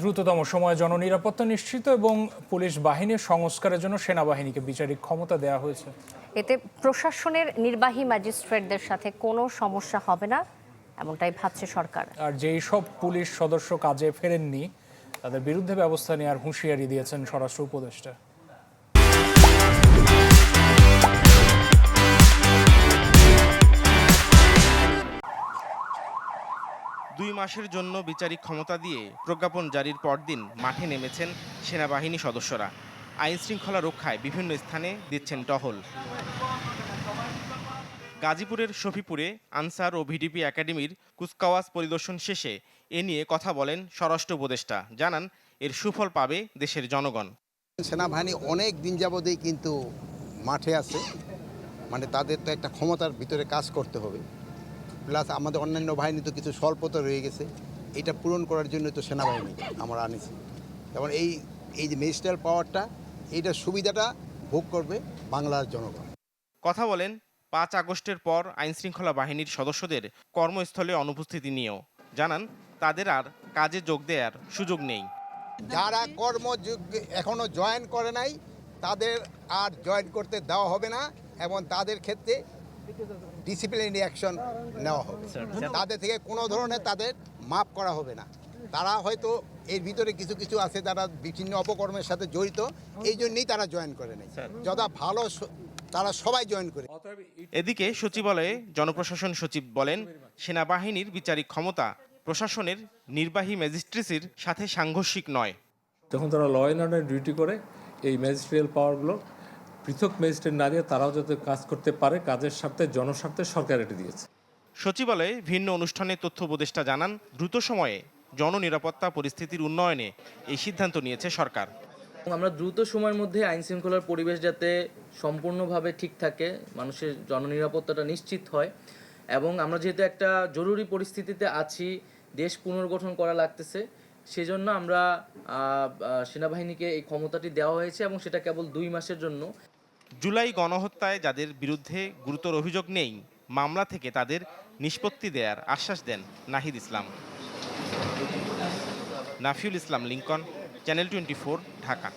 দ্রুততম সময়ে জননিরাপত্তা নিশ্চিত এবং পুলিশ বাহিনীর সংস্কারের জন্য সেনাবাহিনীকে বিচারিক ক্ষমতা দেওয়া হয়েছে। এতে প্রশাসনের নির্বাহী ম্যাজিস্ট্রেটদের সাথে কোনো সমস্যা হবে না এমনটাই ভাবছে সরকার। আর যেই সব পুলিশ সদস্য কাজে ফেরেননি তাদের বিরুদ্ধে ব্যবস্থা নেওয়ার হুঁশিয়ারি দিয়েছেন স্বরাষ্ট্র উপদেষ্টা। দুই মাসের জন্য বিচারিক ক্ষমতা দিয়ে প্রজ্ঞাপন জারির পরদিন মাঠে নেমেছেন সেনাবাহিনী সদস্যরা। আইন শৃঙ্খলা রক্ষায় বিভিন্ন স্থানে দিচ্ছেন টহল। গাজীপুরের শফিপুরে আনসার ও ভিডিপি একাডেমির কুচকাওয়াজ পরিদর্শন শেষে এ নিয়ে কথা বলেন স্বরাষ্ট্র উপদেষ্টা। জানান, এর সুফল পাবে দেশের জনগণ। সেনাবাহিনী অনেক দিন যাবতেই কিন্তু মাঠে আছে। মানে তাদের তো একটা ক্ষমতার ভিতরে কাজ করতে হবে। প্লাস আমাদের অন্যান্য বাহিনী তো কিছু স্বল্পতা রয়ে গেছে। এটা পূরণ করার জন্য তো সেনাবাহিনী আমরা আনিছি। এবং এই এই যে ম্যাজিস্ট্রাল পাওয়ারটা এইটার সুবিধাটা ভোগ করবে বাংলার জনগণ। কথা বলেন পাঁচ আগস্টের পর আইনশৃঙ্খলা বাহিনীর সদস্যদের কর্মস্থলে অনুপস্থিতি নিয়েও। জানান তাদের আর কাজে যোগ দেওয়ার সুযোগ নেই। যারা কর্মযোগ এখনও জয়েন করে নাই তাদের আর জয়েন করতে দেওয়া হবে না এবং তাদের ক্ষেত্রে ডিসিপ্লিনারি অ্যাকশন নেওয়া হবে তাদের থেকে কোনো ধরনের তাদের মাপ করা হবে না। তারা হয়তো এর ভিতরে কিছু কিছু আছে তারা বিভিন্ন অপকর্মের সাথে জড়িত এই জন্যই তারা জয়েন করে নেই যথা ভালো তারা সবাই জয়েন করে। এদিকে সচিবালয়ে জনপ্রশাসন সচিব বলেন সেনাবাহিনীর বিচারিক ক্ষমতা প্রশাসনের নির্বাহী ম্যাজিস্ট্রেসির সাথে সাংঘর্ষিক নয়। তখন তারা ল অ্যান্ড অর্ডার ডিউটি করে এই ম্যাজিস্ট্রিয়াল পাওয়ারগুলো পৃথক ম্যাজিস্ট্রেট না দিয়ে তারাও যাতে কাজ করতে পারে কাজের স্বার্থে জনস্বার্থে সরকার এটি দিয়েছে। সচিবালয়ে ভিন্ন অনুষ্ঠানে তথ্য উপদেষ্টা জানান দ্রুত সময়ে জননিরাপত্তা পরিস্থিতির উন্নয়নে এই সিদ্ধান্ত নিয়েছে সরকার। এবং আমরা দ্রুত সময়ের মধ্যে আইন শৃঙ্খলার পরিবেশ যাতে সম্পূর্ণভাবে ঠিক থাকে মানুষের জননিরাপত্তাটা নিশ্চিত হয় এবং আমরা যেহেতু একটা জরুরি পরিস্থিতিতে আছি দেশ পুনর্গঠন করা লাগতেছে সেজন্য আমরা সেনাবাহিনীকে এই ক্ষমতাটি দেওয়া হয়েছে এবং সেটা কেবল দুই মাসের জন্য। জুলাই গণহত্যায় যাদের বিরুদ্ধে গুরুতর অভিযোগ নেই, মামলা থেকে তাদের নিষ্পত্তি দেওয়ার আশ্বাস দেন নাহিদ ইসলাম। Nafiul Islam, Linkon, channel twenty Dhaka.